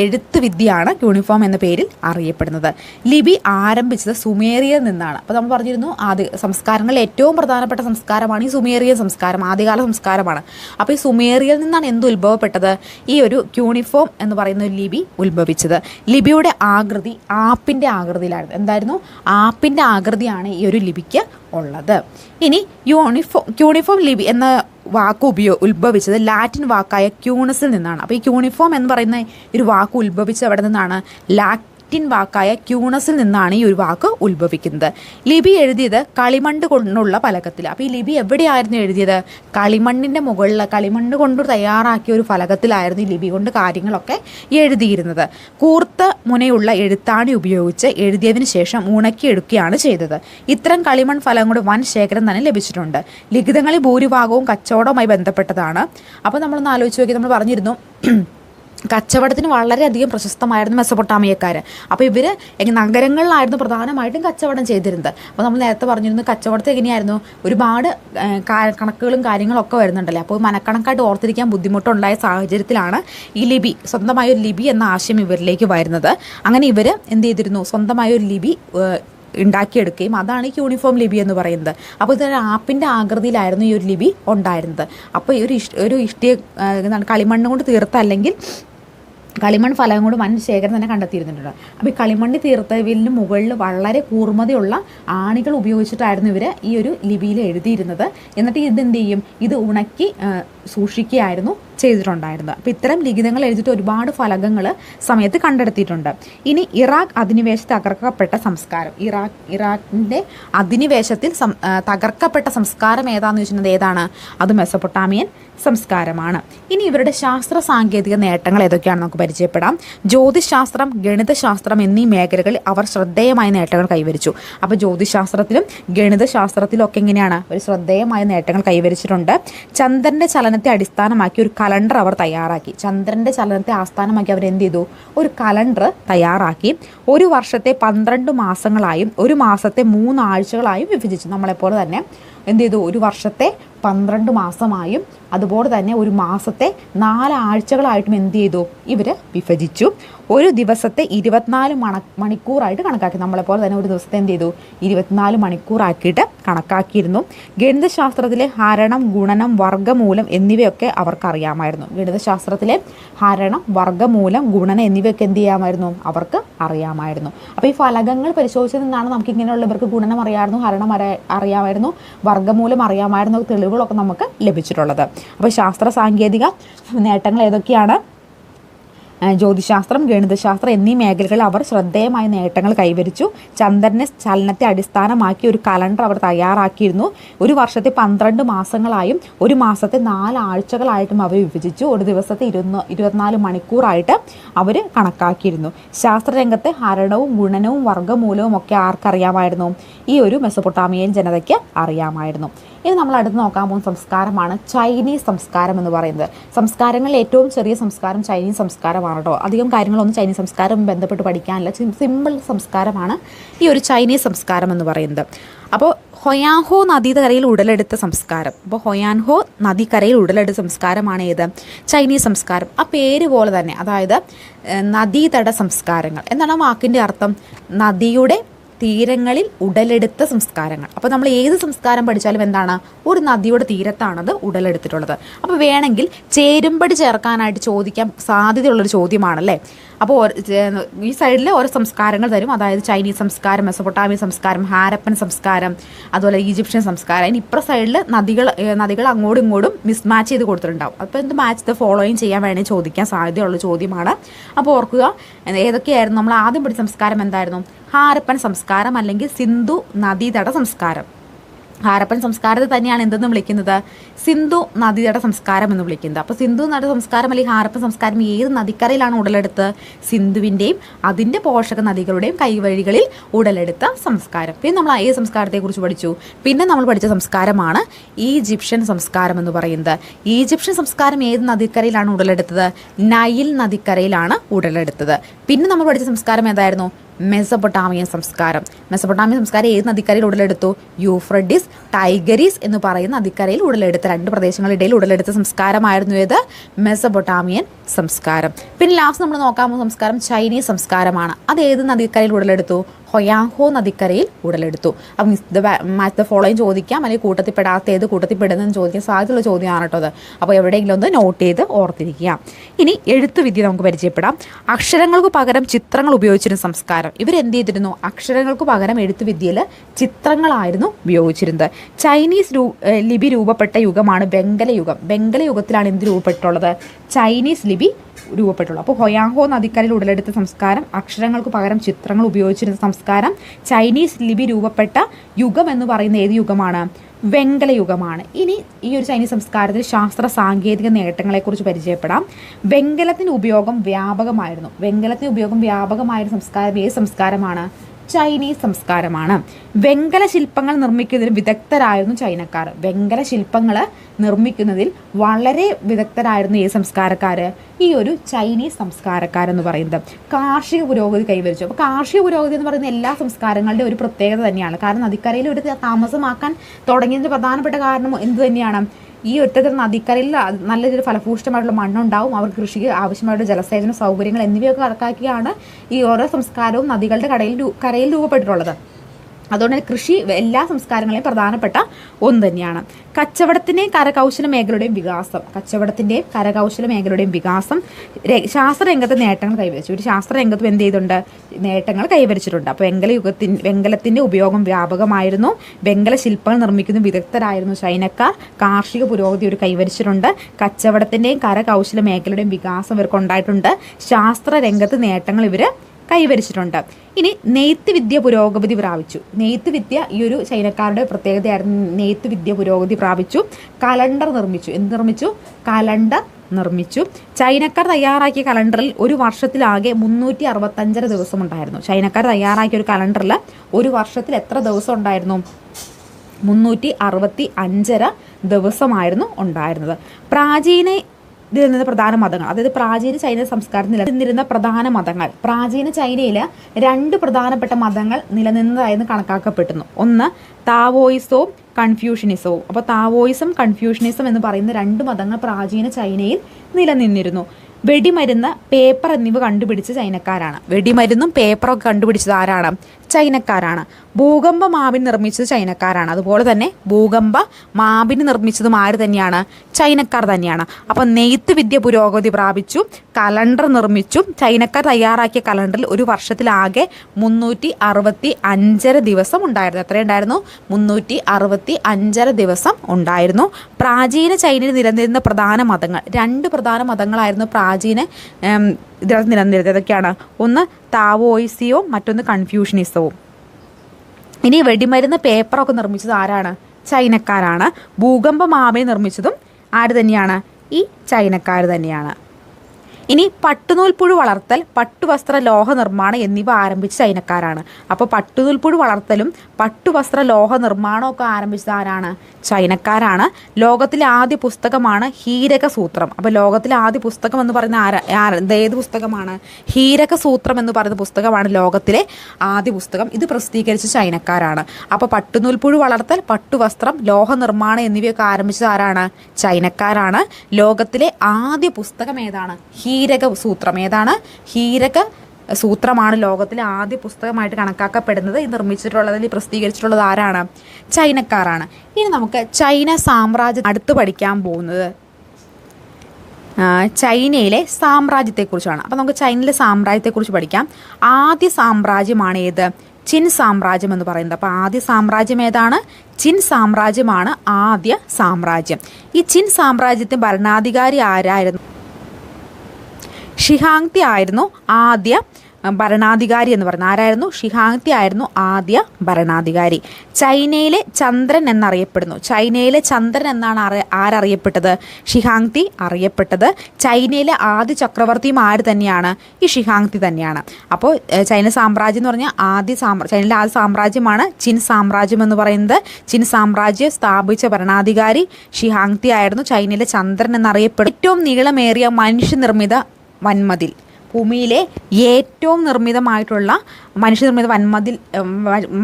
എഴുത്ത് വിദ്യയാണ് യൂണിഫോം എന്ന പേരിൽ അറിയപ്പെടുന്നത്. ലിപി ആരംഭിച്ചത് സുമേറിയയിൽ നിന്നാണ്. അപ്പോൾ നമ്മൾ പറഞ്ഞിരുന്നു ആദ്യ സംസ്കാരങ്ങളിൽ ഏറ്റവും പ്രധാനപ്പെട്ട സംസ്കാരമാണ് ഈ സുമേറിയൻ സംസ്കാരം ആദ്യകാല സംസ്കാരമാണ്. അപ്പോൾ ഈ സുമേറിയയിൽ നിന്നാണ് എന്ത് ഉത്ഭവപ്പെട്ടത്? ഈ ഒരു യൂണിഫോം എന്ന് പറയുന്ന ഒരു ലിപി ഉത്ഭവിച്ചത്. ലിപിയുടെ ആകൃതി ആപ്പിന്റെ ആകൃതിയിലായിരുന്നു. എന്തായിരുന്നു? ആപ്പിന്റെ ആകൃതിയാണ് ഈ ഒരു ലിപിക്ക് ഉള്ളത്. ഇനി യൂണിഫോം യൂണിഫോം ലിപി എന്ന വാക്ക് ഉപയോ ഉത്ഭവിച്ചത് ലാറ്റിൻ വാക്കായ ക്യൂണസിൽ നിന്നാണ്. അപ്പോൾ ഈ ക്യൂണിഫോം എന്ന് പറയുന്ന ഒരു വാക്ക് ഉത്ഭവിച്ചത് അവിടെ നിന്നാണ്. ലാ ലാറ്റിൻ വാക്കായ ക്യൂണസിൽ നിന്നാണ് ഈ ഒരു വാക്ക് ഉത്ഭവിക്കുന്നത്. ലിപി എഴുതിയത് കളിമണ്ണ് കൊണ്ടുള്ള ഫലകത്തിൽ. അപ്പോൾ ഈ ലിപി എവിടെയായിരുന്നു എഴുതിയത്? കളിമണ്ണിന്റെ മുകളിൽ കളിമണ്ണ് കൊണ്ട് തയ്യാറാക്കിയ ഒരു ഫലകത്തിലായിരുന്നു ഈ ലിപി കൊണ്ട് കാര്യങ്ങളൊക്കെ എഴുതിയിരുന്നത്. കൂർത്ത മുനയുള്ള എഴുത്താണി ഉപയോഗിച്ച് എഴുതിയതിന് ശേഷം ഉണക്കിയെടുക്കുകയാണ് ചെയ്തത്. ഇത്തരം കളിമൺ ഫലങ്ങളുടെ വൻ ശേഖരം തന്നെ ലഭിച്ചിട്ടുണ്ട്. ലിഖിതങ്ങളിൽ ഭൂരിഭാഗവും കച്ചവടവുമായി ബന്ധപ്പെട്ടതാണ്. അപ്പോൾ നമ്മളൊന്ന് ആലോചിച്ച് നോക്കി നമ്മൾ പറഞ്ഞിരുന്നു കച്ചവടത്തിന് വളരെയധികം പ്രശസ്തമായിരുന്നു മെസ്സപ്പൊട്ടാമിയക്കാർ അപ്പോൾ ഇവർ നഗരങ്ങളിലായിരുന്നു പ്രധാനമായിട്ടും കച്ചവടം ചെയ്തിരുന്നത്. അപ്പോൾ നമ്മൾ നേരത്തെ പറഞ്ഞിരുന്നു കച്ചവടത്തിൽ എങ്ങനെയായിരുന്നു? ഒരുപാട് കാര്യങ്ങളും കണക്കുകളും കാര്യങ്ങളൊക്കെ വരുന്നുണ്ടല്ലേ? അപ്പോൾ മനക്കണക്കായിട്ട് ഓർത്തിരിക്കാൻ ബുദ്ധിമുട്ടുണ്ടായ സാഹചര്യത്തിലാണ് ഈ ലിപി സ്വന്തമായ ഒരു ലിപി എന്ന ആശയം ഇവരിലേക്ക് വരുന്നത്. അങ്ങനെ ഇവർ എന്ത് ചെയ്തിരുന്നു? സ്വന്തമായ ഒരു ലിപി ഉണ്ടാക്കിയെടുക്കുകയും അതാണ് ഈ യൂണിഫോം ലിപി എന്ന് പറയുന്നത്. അപ്പോൾ ഇതൊരു ആപ്പിന്റെ ആകൃതിയിലായിരുന്നു ഈ ഒരു ലിപി ഉണ്ടായിരുന്നത്. അപ്പോൾ ഈ ഒരു ഇഷ്ട ഒരു ഇഷ്ടിയെ കളിമണ്ണ് കൊണ്ട് തീർത്ത അല്ലെങ്കിൽ കളിമൺ ഫലം കൊണ്ട് വൻ ശേഖരം തന്നെ കണ്ടെത്തിയിരുന്നിട്ടുണ്ട്. അപ്പോൾ ഈ കളിമണ്ണ് തീർത്തവിലിന് മുകളിൽ വളരെ കൂർമ്മതയുള്ള ആണികൾ ഉപയോഗിച്ചിട്ടായിരുന്നു ഇവർ ഈ ഒരു ലിപിയിൽ എഴുതിയിരുന്നത്. എന്നിട്ട് ഇതെന്ത് ചെയ്യും? ഇത് ഉണക്കി സൂക്ഷിക്കുകയായിരുന്നു ചെയ്തിട്ടുണ്ടായിരുന്നത്. അപ്പോൾ ഇത്തരം ലിഖിതങ്ങൾ എഴുതിയിട്ട് ഒരുപാട് ഫലകങ്ങൾ സമയത്ത് കണ്ടെടുത്തിയിട്ടുണ്ട് ഇനി ഇറാഖ് അധിനിവേശ തകർക്കപ്പെട്ട സംസ്കാരം. ഇറാഖ് ഇറാഖിന്റെ അധിനിവേശത്തിൽ തകർക്കപ്പെട്ട സംസ്കാരം ഏതാണെന്ന് ചോദിച്ചിട്ടുണ്ടെങ്കിൽ ഏതാണ്? അത് മെസ്സപ്പൊട്ടാമിയൻ സംസ്കാരമാണ്. ഇനി ഇവരുടെ ശാസ്ത്ര സാങ്കേതിക നേട്ടങ്ങൾ ഏതൊക്കെയാണെന്ന് നമുക്ക് പരിചയപ്പെടാം. ജ്യോതിശാസ്ത്രം ഗണിതശാസ്ത്രം എന്നീ മേഖലകളിൽ അവർ ശ്രദ്ധേയമായ നേട്ടങ്ങൾ കൈവരിച്ചു. അപ്പോൾ ജ്യോതിശാസ്ത്രത്തിലും ഗണിതശാസ്ത്രത്തിലും ഒക്കെ എങ്ങനെയാണ്? ഒരു ശ്രദ്ധേയമായ നേട്ടങ്ങൾ കൈവരിച്ചിട്ടുണ്ട്. ചന്ദ്രന്റെ ചലനത്തെ അടിസ്ഥാനമാക്കി ഒരു കലണ്ടർ അവർ തയ്യാറാക്കി. ചന്ദ്രന്റെ ചലനത്തെ ആസ്ഥാനമാക്കി അവർ എന്ത് ചെയ്തു? ഒരു കലണ്ടർ തയ്യാറാക്കി. ഒരു വർഷത്തെ പന്ത്രണ്ട് മാസങ്ങളായും ഒരു മാസത്തെ മൂന്നാഴ്ചകളായും വിഭജിച്ചു. നമ്മളെപ്പോലെ തന്നെ എന്ത് ചെയ്തു? ഒരു വർഷത്തെ പന്ത്രണ്ട് മാസമായും അതുപോലെ തന്നെ ഒരു മാസത്തെ നാലാഴ്ചകളായിട്ടും എന്ത് ചെയ്തു? ഇവർ വിഭജിച്ചു. ഒരു ദിവസത്തെ ഇരുപത്തിനാല് മണ മണിക്കൂറായിട്ട് കണക്കാക്കി. നമ്മളെപ്പോലെ തന്നെ ഒരു ദിവസത്തെ എന്ത് ചെയ്തു? ഇരുപത്തിനാല് മണിക്കൂറാക്കിയിട്ട് കണക്കാക്കിയിരുന്നു. ഗണിതശാസ്ത്രത്തിലെ ഹരണം ഗുണനം വർഗമൂലം എന്നിവയൊക്കെ അവർക്കറിയാമായിരുന്നു. ഗണിതശാസ്ത്രത്തിലെ ഹരണം വർഗമൂലം ഗുണനം എന്നിവയൊക്കെ എന്ത് ചെയ്യാമായിരുന്നു? അവർക്ക് അറിയാമായിരുന്നു. അപ്പോൾ ഈ ഫലകങ്ങൾ പരിശോധിച്ചതെന്നാണ് നമുക്ക് ഇങ്ങനെയുള്ളവർക്ക് ഗുണനം അറിയാമായിരുന്നു ഹരണം അറിയാമായിരുന്നു വർഗമൂലം അറിയാമായിരുന്നു തെളിവുകളൊക്കെ നമുക്ക് ലഭിച്ചിട്ടുള്ളത്. അപ്പോൾ ശാസ്ത്ര സാങ്കേതിക നേട്ടങ്ങൾ ഏതൊക്കെയാണ്? ജ്യോതിശാസ്ത്രം ഗണിതശാസ്ത്രം എന്നീ മേഖലകളിൽ അവർ ശ്രദ്ധേയമായ നേട്ടങ്ങൾ കൈവരിച്ചു. ചന്ദ്രനെ ചലനത്തെ അടിസ്ഥാനമാക്കി ഒരു കലണ്ടർ അവർ തയ്യാറാക്കിയിരുന്നു. ഒരു വർഷത്തെ പന്ത്രണ്ട് മാസങ്ങളായും ഒരു മാസത്തെ നാല് ആഴ്ചകളായിട്ടും അവർ വിഭജിച്ചു. ഒരു ദിവസത്തെ ഇരുന്ന് ഇരുപത്തിനാല് മണിക്കൂറായിട്ട് അവർ കണക്കാക്കിയിരുന്നു. ശാസ്ത്രരംഗത്തെ ഹരണവും ഗുണനവും വർഗമൂലവും ഒക്കെ ആർക്കറിയാമായിരുന്നു? ഈ ഒരു മെസ്സപ്പൊട്ടാമിയൻ ജനതയ്ക്ക് അറിയാമായിരുന്നു. ഇനി നമ്മൾ അടുത്ത് നോക്കാൻ പോകുന്ന സംസ്കാരമാണ് ചൈനീസ് സംസ്കാരം എന്ന് പറയുന്നത്. സംസ്കാരങ്ങളിൽ ഏറ്റവും ചെറിയ സംസ്കാരം ചൈനീസ് സംസ്കാരമാണ് കേട്ടോ. അധികം കാര്യങ്ങളൊന്നും ചൈനീസ് സംസ്കാരം ബന്ധപ്പെട്ട് പഠിക്കാനില്ല. സിമ്പിൾ സംസ്കാരമാണ് ഈ ഒരു ചൈനീസ് സംസ്കാരം എന്ന് പറയുന്നത്. അപ്പോൾ ഹൊയാൻഹോ നദീകരയിൽ ഉടലെടുത്ത സംസ്കാരം. അപ്പോൾ ഹൊയാൻഹോ നദീകരയിൽ ഉടലെടുത്ത സംസ്കാരമാണ് ഏത്? ചൈനീസ് സംസ്കാരം. ആ പേര് പോലെ തന്നെ അതായത് നദീതട സംസ്കാരങ്ങൾ. എന്താണ് വാക്കിന്റെ അർത്ഥം? നദിയുടെ തീരങ്ങളിൽ ഉടലെടുത്ത സംസ്കാരങ്ങൾ. അപ്പോൾ നമ്മൾ ഏത് സംസ്കാരം പഠിച്ചാലും എന്താണ്? ഒരു നദിയുടെ തീരത്താണത് ഉടലെടുത്തിട്ടുള്ളത്. അപ്പോൾ വേണമെങ്കിൽ ചേരുമ്പടി ചേർക്കാനായിട്ട് ചോദിക്കാൻ സാധ്യതയുള്ളൊരു ചോദ്യമാണല്ലേ? അപ്പോൾ ഈ സൈഡിൽ ഓരോ സംസ്കാരങ്ങൾ തരും. അതായത് ചൈനീസ് സംസ്കാരം മെസ്സപ്പൊട്ടാമിയ സംസ്കാരം ഹാരപ്പൻ സംസ്കാരം അതുപോലെ ഈജിപ്ഷ്യൻ സംസ്കാരം. അതിന് ഇപ്പുറ സൈഡിൽ നദികൾ നദികൾ അങ്ങോട്ടും ഇങ്ങോട്ടും മിസ്മാച്ച് ചെയ്ത് കൊടുത്തിട്ടുണ്ടാവും. അപ്പോൾ എന്ത് മാച്ച് ദ ഫോളോയിങ് ചെയ്യാൻ വേണമെങ്കിൽ ചോദിക്കാൻ സാധ്യതയുള്ള ചോദ്യമാണ്. അപ്പോൾ ഓർക്കുക ഏതൊക്കെയായിരുന്നു നമ്മൾ ആദ്യം പഠിച്ച സംസ്കാരം എന്തായിരുന്നു? ഹാരപ്പൻ സംസ്കാരം അല്ലെങ്കിൽ സിന്ധു നദീതട സംസ്കാരം. ഹാരപ്പൻ സംസ്കാരത്തെ തന്നെയാണ് എന്തെന്ന് വിളിക്കുന്നത്? സിന്ധു നദിയുടെ സംസ്കാരം എന്ന് വിളിക്കുന്നത്. അപ്പോൾ സിന്ധു നദി സംസ്കാരം അല്ലെങ്കിൽ ഹാരപ്പൻ സംസ്കാരം ഏത് നദിക്കരയിലാണ് ഉടലെടുത്ത്? സിന്ധുവിന്റെയും അതിന്റെ പോഷക നദികളുടെയും കൈവഴികളിൽ ഉടലെടുത്ത സംസ്കാരം. പിന്നെ നമ്മൾ ഏത് സംസ്കാരത്തെക്കുറിച്ച് പഠിച്ചു. പിന്നെ നമ്മൾ പഠിച്ച സംസ്കാരമാണ് ഈജിപ്ഷ്യൻ സംസ്കാരം എന്ന് പറയുന്നത്. ഈജിപ്ഷ്യൻ സംസ്കാരം ഏത് നദിക്കരയിലാണ് ഉടലെടുത്തത്? നൈൽ നദിക്കരയിലാണ് ഉടലെടുത്തത്. പിന്നെ നമ്മൾ പഠിച്ച സംസ്കാരം ഏതായിരുന്നു? മെസ്സപ്പൊട്ടാമിയൻ സംസ്കാരം. മെസപ്പൊട്ടാമിയൻ സംസ്കാരം ഏത് നദിക്കരയിൽ ഉടലെടുത്തു? യൂഫ്രഡിസ് ടൈഗരീസ് എന്ന് പറയുന്ന നദിക്കരയിൽ ഉടലെടുത്ത രണ്ട് പ്രദേശങ്ങളിടയിൽ ഉടലെടുത്ത സംസ്കാരമായിരുന്നു ഏത്? മെസപ്പൊട്ടാമിയൻ സംസ്കാരം. പിന്നെ ലാസ്റ്റ് നമ്മൾ നോക്കാൻ പോകുന്ന സംസ്കാരം ചൈനീസ് സംസ്കാരമാണ്. അത് ഏത് നദിക്കരയിൽ ഉടലെടുത്തു? ഹൊയാഹോ നദിക്കരയിൽ ഉടലെടുത്തു. അപ്പം മാച്ച് ദ ഫോളോയും ചോദിക്കാം. അല്ലെങ്കിൽ കൂട്ടത്തിൽപ്പെടാത്ത ഏത് കൂട്ടത്തിൽ കൂട്ടത്തിൽപ്പെടുന്നതെന്ന് ചോദിക്കാൻ സാധ്യതയുള്ള ചോദ്യമാണ് കേട്ടോ അത്. അപ്പോൾ എവിടെയെങ്കിലും ഒന്ന് നോട്ട് ചെയ്ത് ഓർത്തിരിക്കുക. ഇനി എഴുത്തുവിദ്യ നമുക്ക് പരിചയപ്പെടാം. അക്ഷരങ്ങൾക്ക് പകരം ചിത്രങ്ങൾ ഉപയോഗിച്ചിരുന്ന സംസ്കാരം. ഇവരെന്ത് ചെയ്തിരുന്നു? അക്ഷരങ്ങൾക്ക് പകരം എഴുത്തുവിദ്യയിൽ ചിത്രങ്ങളായിരുന്നു ഉപയോഗിച്ചിരുന്നത്. ചൈനീസ് രൂ ലിപി രൂപപ്പെട്ട യുഗമാണ് വെങ്കല യുഗം വെങ്കല യുഗത്തിലാണ് എന്ത് രൂപപ്പെട്ടുള്ളത്? ചൈനീസ് ലിപി രൂപപ്പെട്ടുള്ളൂ. അപ്പോൾ ഹൊയാഹോ നദിക്കരയിൽ ഉടലെടുത്ത സംസ്കാരം അക്ഷരങ്ങൾക്ക് പകരം ചിത്രങ്ങൾ ഉപയോഗിച്ചിരുന്ന സംസ്കാരം ചൈനീസ് ലിപി രൂപപ്പെട്ട യുഗം എന്ന് പറയുന്ന ഏത് യുഗമാണ്? വെങ്കല യുഗമാണ്. ഇനി ഈ ഒരു ചൈനീസ് സംസ്കാരത്തിൽ ശാസ്ത്ര സാങ്കേതിക നേട്ടങ്ങളെക്കുറിച്ച് പരിചയപ്പെടാം. വെങ്കലത്തിന്റെ ഉപയോഗം വ്യാപകമായിരുന്നു. വെങ്കലത്തിന്റെ ഉപയോഗം വ്യാപകമായ സംസ്കാരം ഏത് സംസ്കാരമാണ്? ചൈനീസ് സംസ്കാരമാണ്. വെങ്കല ശില്പങ്ങൾ നിർമ്മിക്കുന്നതിൽ വിദഗ്ധരായിരുന്നു ചൈനക്കാർ. വെങ്കല ശില്പങ്ങൾ നിർമ്മിക്കുന്നതിൽ വളരെ വിദഗ്ധരായിരുന്നു ഈ സംസ്കാരക്കാർ ഈ ഒരു ചൈനീസ് സംസ്കാരക്കാരെന്ന് പറയുന്നത്. കാർഷിക പുരോഗതി കൈവരിച്ചു. അപ്പോൾ കാർഷിക പുരോഗതി എന്ന് പറയുന്ന എല്ലാ സംസ്കാരങ്ങളുടെ ഒരു പ്രത്യേകത തന്നെയാണ്. കാരണം നദിക്കരയിൽ ഒരു താമസമാക്കാൻ തുടങ്ങിയതിന്റെ പ്രധാനപ്പെട്ട കാരണം എന്ത് തന്നെയാണ്? ഈ ഒറ്റത്തരം നദിക്കരയിൽ നല്ല രീതിയിൽ ഫലഭൂഷ്ടമായിട്ടുള്ള മണ്ണുണ്ടാവും. അവർ കൃഷിക്ക് ആവശ്യമായിട്ടുള്ള ജലസേചന സൗകര്യങ്ങൾ എന്നിവയൊക്കെ കണക്കാക്കിയാണ് ഈ ഓരോ സംസ്കാരവും നദികളുടെ കടയിൽ കരയിൽ രൂപപ്പെട്ടിട്ടുള്ളത്. അതുകൊണ്ട് തന്നെ കൃഷി എല്ലാ സംസ്കാരങ്ങളെയും പ്രധാനപ്പെട്ട ഒന്ന് തന്നെയാണ്. കച്ചവടത്തിന്റെയും കരകൗശല മേഖലയുടെയും വികാസം. കച്ചവടത്തിന്റെയും കരകൗശല മേഖലയുടെയും വികാസം. ശാസ്ത്രരംഗത്ത് നേട്ടങ്ങൾ കൈവരിച്ചു. ഒരു ശാസ്ത്രരംഗത്തും എന്ത് ചെയ്തിട്ടുണ്ട്? നേട്ടങ്ങൾ കൈവരിച്ചിട്ടുണ്ട്. അപ്പോൾ വെങ്കല യുഗത്തിൻ വെങ്കലത്തിന്റെ ഉപയോഗം വ്യാപകമായിരുന്നു. വെങ്കല ശില്പങ്ങൾ നിർമ്മിക്കുന്ന വിദഗ്ധരായിരുന്നു ചൈനക്കാർ കാർഷിക പുരോഗതി ഒരു കൈവരിച്ചിട്ടുണ്ട്. കച്ചവടത്തിന്റെയും കരകൗശല മേഖലയുടെയും വികാസം ഇവർക്ക് ഉണ്ടായിട്ടുണ്ട്. ശാസ്ത്രരംഗത്ത് നേട്ടങ്ങൾ ഇവർ കൈവരിച്ചിട്ടുണ്ട്. ഇനി നെയ്ത്ത് വിദ്യ പുരോഗതി പ്രാപിച്ചു. നെയ്ത്ത് വിദ്യ ഈ ഒരു ചൈനക്കാരുടെ പ്രത്യേകതയായിരുന്നു. നെയ്ത്ത് വിദ്യ പുരോഗതി പ്രാപിച്ചു. കലണ്ടർ നിർമ്മിച്ചു. എന്ത് നിർമ്മിച്ചു? കലണ്ടർ നിർമ്മിച്ചു. ചൈനക്കാർ തയ്യാറാക്കിയ കലണ്ടറിൽ ഒരു വർഷത്തിലാകെ മുന്നൂറ്റി അറുപത്തഞ്ചര ദിവസം ഉണ്ടായിരുന്നു. ചൈനക്കാർ തയ്യാറാക്കിയ ഒരു കലണ്ടറിൽ ഒരു വർഷത്തിൽ എത്ര ദിവസം ഉണ്ടായിരുന്നു? മുന്നൂറ്റി അറുപത്തി അഞ്ചര ദിവസമായിരുന്നു ഉണ്ടായിരുന്നത്. പ്രാചീന നിലനിന്ന പ്രധാന മതങ്ങൾ. അതായത് പ്രാചീന ചൈന സംസ്കാരത്തിൽ നിലനിന്നിരുന്ന പ്രധാന മതങ്ങൾ. പ്രാചീന ചൈനയിൽ രണ്ട് പ്രധാനപ്പെട്ട മതങ്ങൾ നിലനിന്നതായെന്ന് കണക്കാക്കപ്പെടുന്നു. ഒന്ന് താവോയിസവും കൺഫ്യൂഷനിസവും. അപ്പോൾ താവോയിസം കൺഫ്യൂഷനിസം എന്ന് പറയുന്ന രണ്ട് മതങ്ങൾ പ്രാചീന ചൈനയിൽ നിലനിന്നിരുന്നു. വെടിമരുന്ന് പേപ്പർ എന്നിവ കണ്ടുപിടിച്ച ചൈനക്കാരാണ്. വെടിമരുന്നും പേപ്പറൊക്കെ കണ്ടുപിടിച്ചത് ആരാണ്? ചൈനക്കാരാണ്. ഭൂകമ്പ മാവിൻ നിർമ്മിച്ചത് ചൈനക്കാരാണ്. അതുപോലെ തന്നെ ഭൂകമ്പ മാവിന് നിർമ്മിച്ചതും ആര് തന്നെയാണ്? ചൈനക്കാർ തന്നെയാണ്. അപ്പം നെയ്ത്ത് വിദ്യ പുരോഗതി പ്രാപിച്ചു കലണ്ടർ നിർമ്മിച്ചു. ചൈനക്കാർ തയ്യാറാക്കിയ കലണ്ടറിൽ ഒരു വർഷത്തിലാകെ മുന്നൂറ്റി അറുപത്തി അഞ്ചര ദിവസം ഉണ്ടായിരുന്നു. എത്രയുണ്ടായിരുന്നു മുന്നൂറ്റി അറുപത്തി അഞ്ചര ദിവസം ഉണ്ടായിരുന്നു. പ്രാചീന ചൈനയിൽ നിലനിന്നിരുന്ന പ്രധാന മതങ്ങൾ രണ്ട് പ്രധാന മതങ്ങളായിരുന്നു പ്രാചീന ഇതിനകത്ത് നിലനിന്നിരുന്നത്. ഏതൊക്കെയാണ്? ഒന്ന് താവോയിസിയവും മറ്റൊന്ന് കൺഫ്യൂഷനിസവും. ഇനി വെടിമരുന്ന് പേപ്പറൊക്കെ നിർമ്മിച്ചത് ആരാണ്? ചൈനക്കാരാണ്. ഭൂകമ്പ മാമയെ നിർമ്മിച്ചതും ആര് തന്നെയാണ്? ഈ ചൈനക്കാർ തന്നെയാണ്. ഇനി പട്ടുനൂൽപ്പുഴു വളർത്തൽ പട്ടുവസ്ത്ര ലോഹ നിർമ്മാണം എന്നിവ ആരംഭിച്ച ചൈനക്കാരാണ്. അപ്പോൾ പട്ടുനൂൽപ്പുഴു വളർത്തലും പട്ടുവസ്ത്ര ലോഹ ഒക്കെ ആരംഭിച്ചത് ആരാണ്? ചൈനക്കാരാണ്. ലോകത്തിലെ ആദ്യ പുസ്തകമാണ് ഹീരക സൂത്രം അപ്പോൾ ലോകത്തിലെ ആദ്യ പുസ്തകം എന്ന് പറയുന്ന ആര? ഏത് പുസ്തകമാണ്? ഹീരക സൂത്രം എന്ന് പറയുന്ന പുസ്തകമാണ് ലോകത്തിലെ ആദ്യ പുസ്തകം. ഇത് പ്രസിദ്ധീകരിച്ച ചൈനക്കാരാണ്. അപ്പോൾ പട്ടുനൂൽപ്പുഴു വളർത്തൽ പട്ടുവസ്ത്രം ലോഹ നിർമ്മാണം എന്നിവയൊക്കെ ആരംഭിച്ചത് ആരാണ്? ചൈനക്കാരാണ്. ലോകത്തിലെ ആദ്യ പുസ്തകം ഏതാണ്? ഹീരക സൂത്രം. ഏതാണ്? ഹീരക സൂത്രമാണ് ലോകത്തിലെ ആദ്യ പുസ്തകമായിട്ട് കണക്കാക്കപ്പെടുന്നത്. ഇത് നിർമ്മിച്ചിട്ടുള്ളതിൽ പ്രസിദ്ധീകരിച്ചിട്ടുള്ളത് ആരാണ്? ചൈനക്കാരാണ്. ഇനി നമുക്ക് ചൈന സാമ്രാജ്യം അടുത്ത് പഠിക്കാൻ പോകുന്നത്. ചൈനയിലെ സാമ്രാജ്യത്തെക്കുറിച്ചാണ്. അപ്പോൾ നമുക്ക് ചൈനയിലെ സാമ്രാജ്യത്തെക്കുറിച്ച് പഠിക്കാം. ആദ്യ സാമ്രാജ്യമാണ് ഏത്? ചിൻ സാമ്രാജ്യം എന്ന് പറയുന്നത്. അപ്പോൾ ആദ്യ സാമ്രാജ്യം ഏതാണ്? ചിൻ സാമ്രാജ്യമാണ് ആദ്യ സാമ്രാജ്യം. ഈ ചിൻ സാമ്രാജ്യത്തിന്റെ ഭരണാധികാരി ആരായിരുന്നു? ഷിഹാങ്തി ആയിരുന്നു ആദ്യ ഭരണാധികാരി എന്ന് പറയുന്നത്. ആരായിരുന്നു? ഷിഹാങ്തി ആയിരുന്നു ആദ്യ ഭരണാധികാരി. ചൈനയിലെ ചന്ദ്രൻ എന്നറിയപ്പെടുന്നു. ചൈനയിലെ ചന്ദ്രൻ എന്നാണ് അറി ആരറിയപ്പെട്ടത്? ഷിഹാങ്തി അറിയപ്പെട്ടത് ചൈനയിലെ ആദ്യ ചക്രവർത്തിയും ആര് തന്നെയാണ്? ഈ ഷിഹാങ്തി തന്നെയാണ്. അപ്പോൾ ചൈന സാമ്രാജ്യം എന്ന് പറഞ്ഞാൽ ആദ്യ സാമ്രാ ചൈനയിലെ ആദ്യ സാമ്രാജ്യമാണ് ചിൻ സാമ്രാജ്യം എന്ന് പറയുന്നത്. ചിൻ സാമ്രാജ്യം സ്ഥാപിച്ച ഭരണാധികാരി ഷിഹാങ്തി ആയിരുന്നു. ചൈനയിലെ ചന്ദ്രൻ എന്നറിയപ്പെടും ഏറ്റവും നീളമേറിയ മനുഷ്യനിർമ്മിത വൻമതിൽ. ഭൂമിയിലെ ഏറ്റവും നിർമ്മിതമായിട്ടുള്ള മനുഷ്യനിർമ്മിത വൻമതിൽ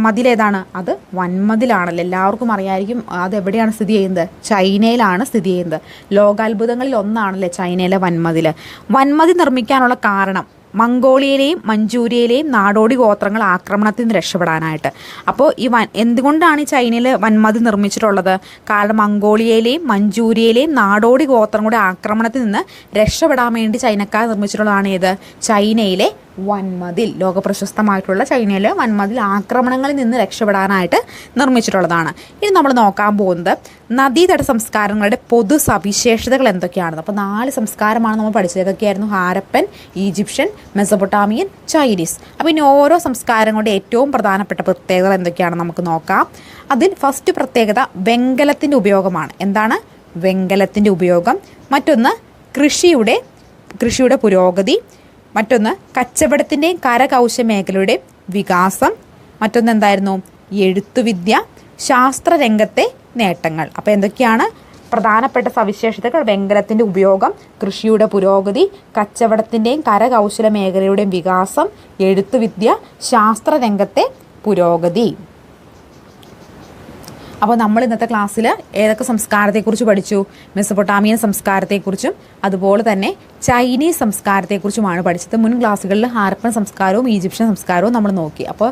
മതിലേതാണ് അത് വൻമതിലാണല്ലോ. എല്ലാവർക്കും അറിയായിരിക്കും അത് എവിടെയാണ് സ്ഥിതി ചെയ്യുന്നത്? ചൈനയിലാണ് സ്ഥിതി ചെയ്യുന്നത്. ലോകാത്ഭുതങ്ങളിൽ ഒന്നാണല്ലേ ചൈനയിലെ വൻമതിൽ വൻമതി നിർമ്മിക്കാനുള്ള കാരണം മംഗോളിയയിലെയും മഞ്ചൂരിയയിലെയും നാടോടി ഗോത്രങ്ങൾ ആക്രമണത്തിൽ നിന്ന് രക്ഷപ്പെടാനായിട്ട്. അപ്പോൾ ഈ വൻ എന്തുകൊണ്ടാണ് ഈ ചൈനയിൽ വൻമതി നിർമ്മിച്ചിട്ടുള്ളത്? കാരണം മംഗോളിയയിലെയും മഞ്ചൂരിയയിലെയും നാടോടി ഗോത്രങ്ങളുടെ ആക്രമണത്തിൽ നിന്ന് രക്ഷപ്പെടാൻ വേണ്ടി ചൈനക്കാർ നിർമ്മിച്ചിട്ടുള്ളതാണ് ഏത്? ചൈനയിലെ വൻമതിൽ ലോകപ്രശസ്തമായിട്ടുള്ള ചൈനയിലെ വൻമതിൽ ആക്രമണങ്ങളിൽ നിന്ന് രക്ഷപ്പെടാനായിട്ട് നിർമ്മിച്ചിട്ടുള്ളതാണ്. ഇനി നമ്മൾ നോക്കാൻ പോകുന്നത് നദീതട സംസ്കാരങ്ങളുടെ പൊതു സവിശേഷതകൾ എന്തൊക്കെയാണെന്ന്. അപ്പോൾ നാല് സംസ്കാരമാണ് നമ്മൾ പഠിച്ചത്. ഏതൊക്കെയായിരുന്നു? Harappan Egyptian Mesopotamian Chinese. അപ്പോൾ ഇനി ഓരോ സംസ്കാരങ്ങളുടെ ഏറ്റവും പ്രധാനപ്പെട്ട പ്രത്യേകത എന്തൊക്കെയാണ് നമുക്ക് നോക്കാം. അതിൽ ഫസ്റ്റ് പ്രത്യേകത വെങ്കലത്തിന്റെ ഉപയോഗമാണ്. എന്താണ്? വെങ്കലത്തിന്റെ ഉപയോഗം. മറ്റൊന്ന് കൃഷിയുടെ കൃഷിയുടെ പുരോഗതി. മറ്റൊന്ന് കച്ചവടത്തിന്റെയും കരകൗശല മേഖലയുടെയും വികാസം. മറ്റൊന്ന് എന്തായിരുന്നു എഴുത്തുവിദ്യ ശാസ്ത്രരംഗത്തെ നേട്ടങ്ങൾ. അപ്പോൾ എന്തൊക്കെയാണ് പ്രധാനപ്പെട്ട സവിശേഷതകൾ? വെങ്കലത്തിന്റെ ഉപയോഗം കൃഷിയുടെ പുരോഗതി കച്ചവടത്തിന്റെയും കരകൗശല മേഖലയുടെയും വികാസം എഴുത്തുവിദ്യ ശാസ്ത്രരംഗത്തെ പുരോഗതി. അപ്പോൾ നമ്മൾ ഇന്നത്തെ ക്ലാസ്സിൽ ഏതൊക്കെ സംസ്കാരത്തെക്കുറിച്ച് പഠിച്ചു? മെസ്സപ്പൊട്ടാമിയൻ സംസ്കാരത്തെക്കുറിച്ചും അതുപോലെ തന്നെ ചൈനീസ് സംസ്കാരത്തെക്കുറിച്ചുമാണ് പഠിച്ചത്. മുൻ ക്ലാസ്സുകളിൽ ഹാരപ്പൻ സംസ്കാരവും ഈജിപ്ഷ്യൻ സംസ്കാരവും നമ്മൾ നോക്കി. അപ്പോൾ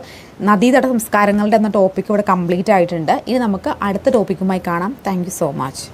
നദീതട സംസ്കാരങ്ങളുടെ എന്ന ടോപ്പിക് ഇവിടെ കംപ്ലീറ്റ് ആയിട്ടുണ്ട്. ഇനി നമുക്ക് അടുത്ത ടോപ്പിക്കുമായി കാണാം. Thank so much